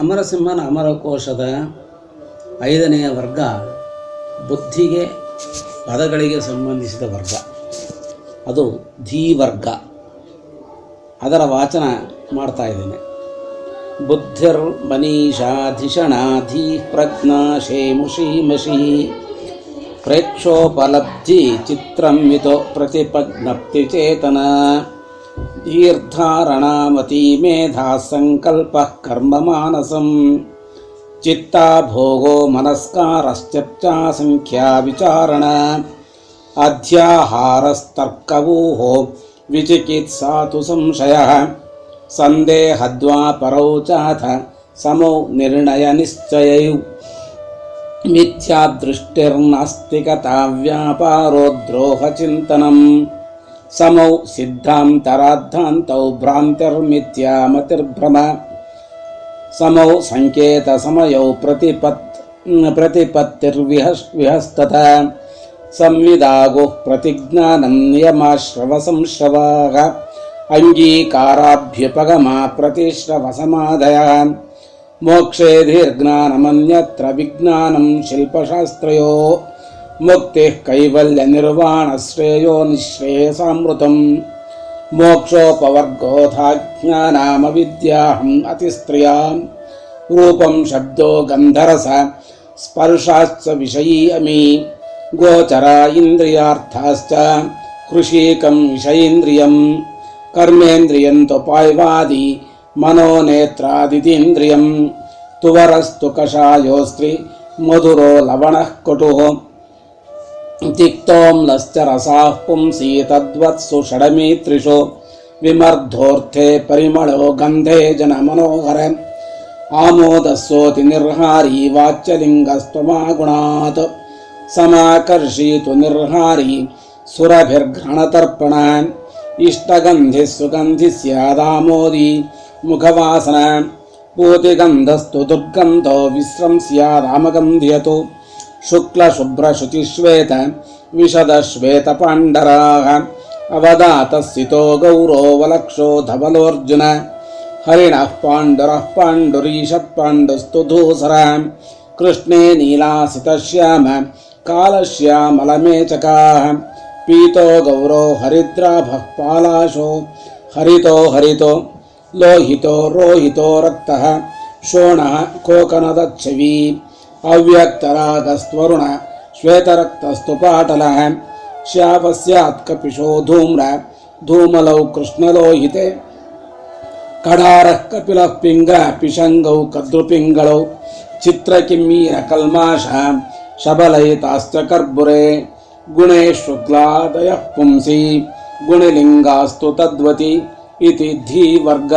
ಅಮರಸಿಂಹನ ಅಮರಕೋಶದ ಐದನೆಯ ವರ್ಗ ಬುದ್ಧಿಗೆ ಪದಗಳಿಗೆ ಸಂಬಂಧಿಸಿದ ವರ್ಗ. ಅದು ಧೀವರ್ಗ. ಅದರ ವಾಚನ ಮಾಡ್ತಾ ಇದ್ದೇನೆ. ಬುದ್ಧಿರ್ ಮನೀಷಾ ಧಿಷಣಾ ಧೀ ಪ್ರಜ್ಞಾ ಶೇಮುಷಿ ಮಷಿ ಪ್ರೇಕ್ಷೋಪಲಬ್ಧಿ ಚಿತ್ರಂ ಮಿತೋ ಪ್ರತಿಪಜ್ಞಪ್ತಿ ಚೇತನ. दीर्धारणामती मेधा सङ्कल्पः कर्ममानसम् चित्ता भोगो मनस्कारश्चर्चासङ्ख्याविचारण। अध्याहारस्तर्कवूहो विचिकित्सा तु संशयः। सन्देहद्वा परौ चाथ समौ निर्णयनिश्चयौ मिथ्यादृष्टिर्नास्तिकता व्यापारो द्रोहचिन्तनम्। సమౌ సిద్ధాంతరాద్ధాంతౌ భ్రాంతిర్మిథ్యామతిర్భ్రమ సమౌ సంకేత సమయౌ ప్రతిపత్ ప్రతిపత్తిర్విహస్ విహస్తత సంవిదాగు ప్రతిజ్ఞానం నియమాశ్రవ సంశ్రవాహ అంగీకారాభ్యుపగమా ప్రతిశ్రవ సమాధయ మోక్షే విజ్ఞానం శిల్పశాస్త్రయో ముక్తి కైవల్య నిర్వాణ శ్రేయో నిశ్రేయసామృతం మోక్షోపవర్గోధాజ్ఞానామవిద్యాహం అతిస్త్రియాం రూపం శబ్దో గంధరస స్పర్శాశ్చ విషయీ అమి గోచరా ఇంద్రియార్థాశ్చ కృషీకం విషయేంద్రియం కర్మేంద్రియంతో పాయవాది మనోనేత్రాదితీంద్రియం తువరస్తు కషాయోస్త్రి మధురో లవణ కటుః तिक्तोम्लश्च रसाः पुंसि तद्वत्सु षडमीत्रिषु विमर्धोऽर्थे परिमळो गन्धे जनमनोहर आमोदस्सोति निर्हारी वाच्यलिङ्गस्त्वमागुणात् समाकर्षीतु निर्हारी सुरभिर्घ्रणतर्पणान् इष्टगन्धिः सुगन्धिः स्यादामोदी मुखवासन पूतिगन्धस्तु दुर्गन्धो विस्रंस्यादामगन्ध्यतु शुक्लशुभ्रशुचिश्वेत विशदश्वेतपाण्डराः अवदातस्थितो गौरोवलक्षो धवलोऽर्जुन हरिणः पाण्डुरः पाण्डुरीशत्पाण्डुस्तु धूसरः कृष्णे नीलासितश्याम कालश्यामलमेचकाः पीतो गौरो हरिद्राभः पालाशो हरितो हरितो लोहितो रोहितो रक्तः शोणः कोकनदच्छवी ಅವ್ಯಕ್ತರಾಗಸ್ತ್ವರುಣ ಶ್ವೇತರಕ್ತಸ್ತುಪಾಟಲ ಶಾಪಸ್ಯಾತ್ಕಪಿಶೋ ಧೂಮ್ರ ಧೂಮಲೌ ಕೃಷ್ಣಲೋಹಿತೆ ಕಡಾರಃ ಕಪಿಲಃ ಪಿಂಗ ಪಿಶಂಗೌ ಕದ್ರುಪಿಂಗಳೌ ಚಿತ್ರಕಿಮ್ಮೀರ ಕಲ್ಮಾಷ ಶಬಲಯಿತಾಶ್ಚ ಕರ್ಬುರೆ ಗುಣೇ ಶುಕ್ಲಾದಯಃ ಪುಂಸಿ ಗುಣಿಲಿಂಗಾಸ್ತು ತದ್ವತಿ ಇತಿ ಧೀವರ್ಗ